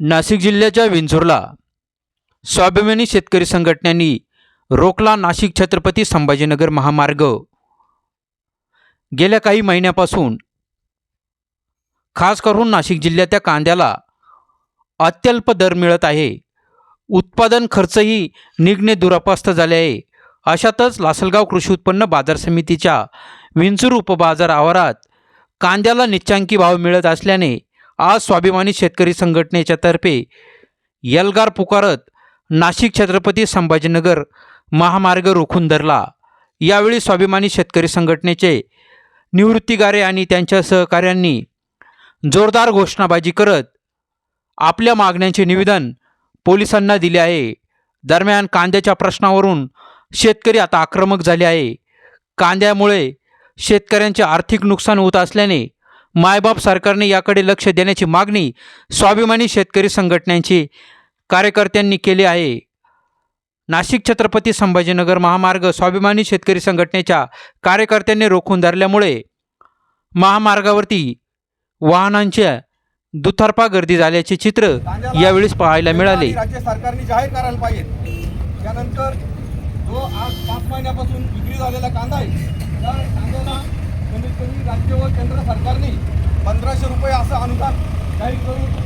नाशिक जिल्ह्याच्या विंझुरला स्वाभिमानी शेतकरी संघटनांनी रोखला नाशिक छत्रपती संभाजीनगर महामार्ग. गेल्या काही महिन्यापासून खास करून नाशिक जिल्ह्याच्या कांद्याला अत्यल्प दर मिळत आहे. उत्पादन खर्चही निघणे दुरापास्त झाले आहे. अशातच लासलगाव कृषी उत्पन्न बाजार समितीच्या विंचूर उपबाजार आवारात कांद्याला निच्चांकी भाव मिळत असल्याने आज स्वाभिमानी शेतकरी संघटनेच्या तर्फे यलगार पुकारत नाशिक छत्रपती संभाजीनगर महामार्ग रोखून धरला. यावेळी स्वाभिमानी शेतकरी संघटनेचे निवृत्तीगारे आणि त्यांच्या सहकाऱ्यांनी जोरदार घोषणाबाजी करत आपल्या मागण्यांचे निवेदन पोलिसांना दिले आहे. दरम्यान कांद्याच्या प्रश्नावरून शेतकरी आता आक्रमक झाले आहे. कांद्यामुळे शेतकऱ्यांचे आर्थिक नुकसान होत असल्याने मायबाप सरकारने याकडे लक्ष देण्याची मागणी स्वाभिमानी शेतकरी संघटनांची कार्यकर्त्यांनी केली आहे. नाशिक छत्रपती संभाजीनगर महामार्ग स्वाभिमानी शेतकरी संघटनेच्या कार्यकर्त्यांनी रोखून धरल्यामुळे महामार्गावरती वाहनांच्या दुतर्फा गर्दी झाल्याचे चित्र यावेळेस पाहायला मिळाले. राज्य सरकारने जाहीर करायला पाहिजे. त्यानंतर जो आज पाच महिन्यापासून विक्री झालेला कांदा आहे तर कांद्याला राज्य व केंद्र सरकारने पंधराशे रुपये असं अनुदान जाहीर करून